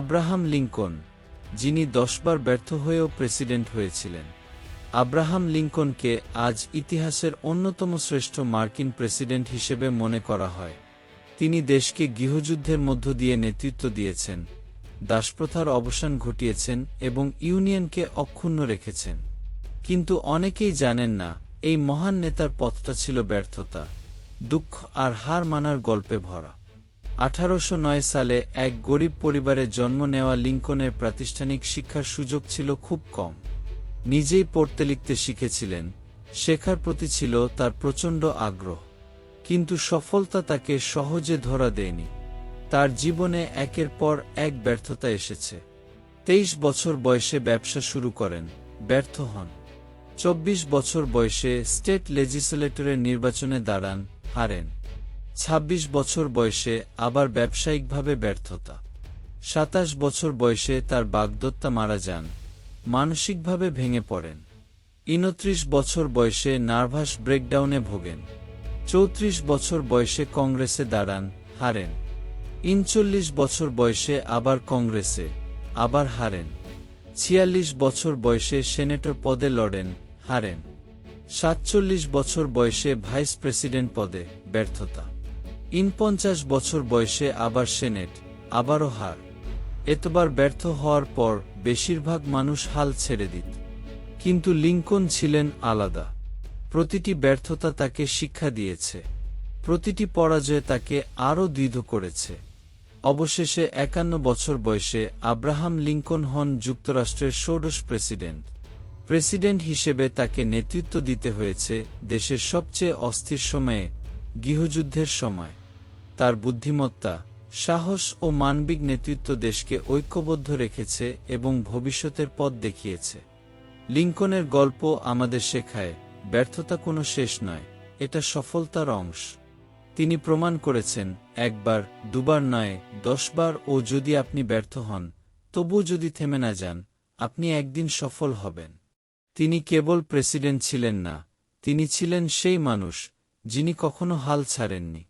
Abraham Lincoln, যিনি দশবার ব্যর্থ হয়েও প্রেসিডেন্ট হয়েছিলেন। আব্রাহাম লিঙ্কনকে আজ ইতিহাসের অন্যতম শ্রেষ্ঠ মার্কিন প্রেসিডেন্ট হিসেবে মনে করা হয়। তিনি দেশকে গৃহযুদ্ধের মধ্য দিয়ে নেতৃত্ব দিয়েছেন, দাসপ্রথার অবসান ঘটিয়েছেন এবং ইউনিয়নকে অক্ষুণ্ণ রেখেছেন। কিন্তু অনেকেই জানেন না, এই মহান নেতার পথটা ছিল ব্যর্থতা, দুঃখ আর হার মানার গল্পে ভরা। আঠারোশো নয় সালে এক গরিব পরিবারে জন্ম নেওয়া লিঙ্কনের প্রাতিষ্ঠানিক শিক্ষার সুযোগ ছিল খুব কম। নিজেই পড়তে লিখতে শিখেছিলেন। শেখার প্রতি ছিল তার প্রচণ্ড আগ্রহ। কিন্তু সফলতা তাকে সহজে ধরা দেয়নি। তার জীবনে একের পর এক ব্যর্থতা এসেছে। তেইশ বছর বয়সে ব্যবসা শুরু করেন, ব্যর্থ হন। চব্বিশ বছর বয়সে স্টেট লেজিসলেটরের নির্বাচনে দাঁড়ান, হারেন। ২৬ বছর বয়সে আবার ব্যবসায়িকভাবে ব্যর্থতা। সাতাশ বছর বয়সে তার বাগদত্তা মারা যান, মানসিকভাবে ভেঙে পড়েন। ইনত্রিশ বছর বয়সে নার্ভাস ব্রেকডাউনে ভোগেন। চৌত্রিশ বছর বয়সে কংগ্রেসে দাঁড়ান, হারেন। ইনচল্লিশ বছর বয়সে আবার কংগ্রেসে, আবার হারেন। ছিয়াল্লিশ বছর বয়সে সেনেটর পদে লড়েন, হারেন। সাতচল্লিশ বছর বয়সে ভাইস প্রেসিডেন্ট পদে, ব্যর্থতা। ইনপঞ্চাশ বছর বয়সে আবার সেনেট আবারও হার। এতবার ব্যর্থ হওয়ার পর বেশিরভাগ মানুষ হাল ছেড়ে দিত। কিন্তু লিঙ্কন ছিলেন আলাদা। প্রতিটি ব্যর্থতা তাকে শিক্ষা দিয়েছে। প্রতিটি পরাজয় তাকে আরও দৃঢ় করেছে। অবশেষে একান্ন বছর বয়সে আব্রাহাম লিঙ্কন হন যুক্তরাষ্ট্রের ষোড়শ প্রেসিডেন্ট। প্রেসিডেন্ট হিসেবে তাকে নেতৃত্ব দিতে হয়েছে দেশের সবচেয়ে অস্থির সময়ে, গৃহযুদ্ধের সময়। তার বুদ্ধিমত্তা, সাহস ও মানবিক নেতৃত্ব দেশকে ঐক্যবদ্ধ রেখেছে এবং ভবিষ্যতের পথ দেখিয়েছে। লিঙ্কনের গল্প আমাদের শেখায়, ব্যর্থতা কোনো শেষ নয়, এটা সফলতার অংশ। তিনি প্রমাণ করেছেন, একবার, দুবার নয়, দশবার ও যদি আপনি ব্যর্থ হন, তবুও যদি থেমে না যান, আপনি একদিন সফল হবেন। তিনি কেবল প্রেসিডেন্ট ছিলেন না, তিনি ছিলেন সেই মানুষ, যিনি কখনো হাল ছাড়েননি।